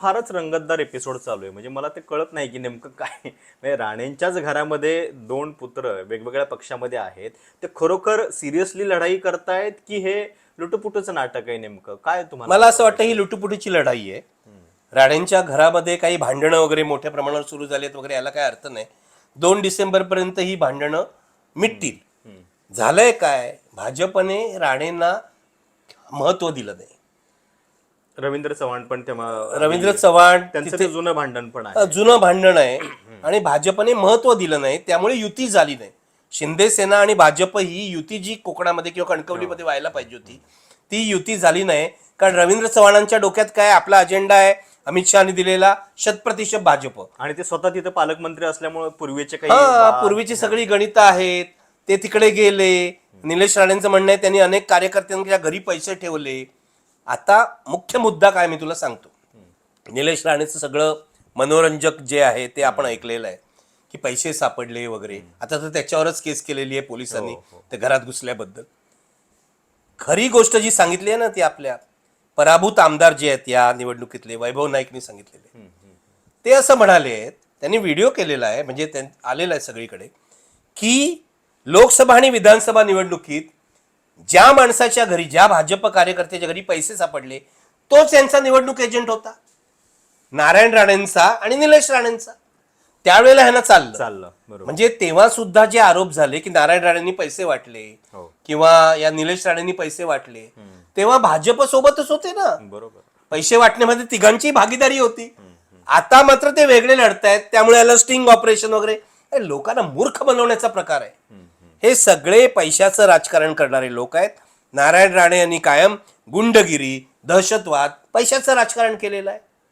फारच रंगतदार एपिसोड चालू आहे. म्हणजे मला ते कळत नाही की नेमकं काय म्हणजे राणेंच्याच घरामध्ये दोन पुत्र वेगवेगळ्या पक्षामध्ये आहेत. ते खरोखर सिरियसली लढाई करतायत की हे लुटुपुटूचं नाटक आहे नेमकं? काय तुम्हाला मला असं वाटतं ही लुटुपुटीची लढाई आहे. राणेंच्या घरामध्ये काही भांडणं वगैरे मोठ्या प्रमाणावर सुरू झालेत वगैरे याला काय अर्थ नाही. दोन डिसेंबर पर्यंत ही भांडणं मिटतील. झालंय काय? भाजपने राणेंना महत्त्व दिलं नाही. रवींद्र चव्हाण पण तेव्हा रवींद्र चव्हाण त्यांचं ते जुनं भांडण पण आहे. जुनं भांडण आहे. आणि भाजपने महत्त्व दिलं नाही. त्यामुळे युती झाली नाही. शिंदे सेना आणि भाजप ही युती जी कोकणामध्ये किंवा कणकवलीमध्ये व्हायला पाहिजे होती ती युती झाली नाही. कारण रवींद्र चव्हाणांच्या डोक्यात काय आपला अजेंडा आहे? अमित शहानी दिलेला शतप्रतिशत भाजप. आणि ते स्वतः तिथे पालकमंत्री असल्यामुळे पूर्वीचे काही हा पूर्वीची सगळी गणितं आहेत. ते तिकडे गेले. निलेश राणेंचं म्हणणं आहे त्यांनी अनेक कार्यकर्त्यांच्या घरी पैसे ठेवले. आता मुख्य मुद्दा काय मी तुला सांगतो. निलेश राणेचं सगळं मनोरंजक जे आहे ते आपण ऐकलेलं आहे की पैसे सापडले वगैरे. आता तर त्याच्यावरच केस केलेली आहे पोलिसांनी ते घरात घुसल्याबद्दल. खरी गोष्ट जी सांगितली आहे ना ती आपल्या पराभूत आमदार जे आहेत या निवडणुकीतले वैभव नाईकनी सांगितलेले. ते असं म्हणाले आहेत त्यांनी व्हिडिओ केलेला आहे म्हणजे आलेला आहे सगळीकडे की लोकसभा आणि विधानसभा निवडणुकीत ज्या माणसाच्या घरी ज्या भाजप कार्यकर्त्याच्या घरी पैसे सापडले तोच यांचा निवडणूक एजंट होता. नारायण राणेंचा आणि निलेश राणेंचा. त्यावेळेला ह्यांना चाललं. चाललं बरोबर. म्हणजे तेव्हा सुद्धा जे आरोप झाले की नारायण राणेंनी पैसे वाटले हो. किंवा या निलेश राणेंनी पैसे वाटले तेव्हा भाजप सोबतच होते ना. बरोबर. पैसे वाटण्यामध्ये तिघांची भागीदारी होती. आता मात्र ते वेगळे लढतायत. त्यामुळे याला स्टिंग ऑपरेशन वगैरे. लोकांना मूर्ख बनवण्याचा प्रकार आहे. हे सगळे पैशाचं राजकारण करणारे लोक आहेत. नारायण राणे यांनी कायम गुंडगिरी दहशतवाद पैशाचं राजकारण केलेलं आहे.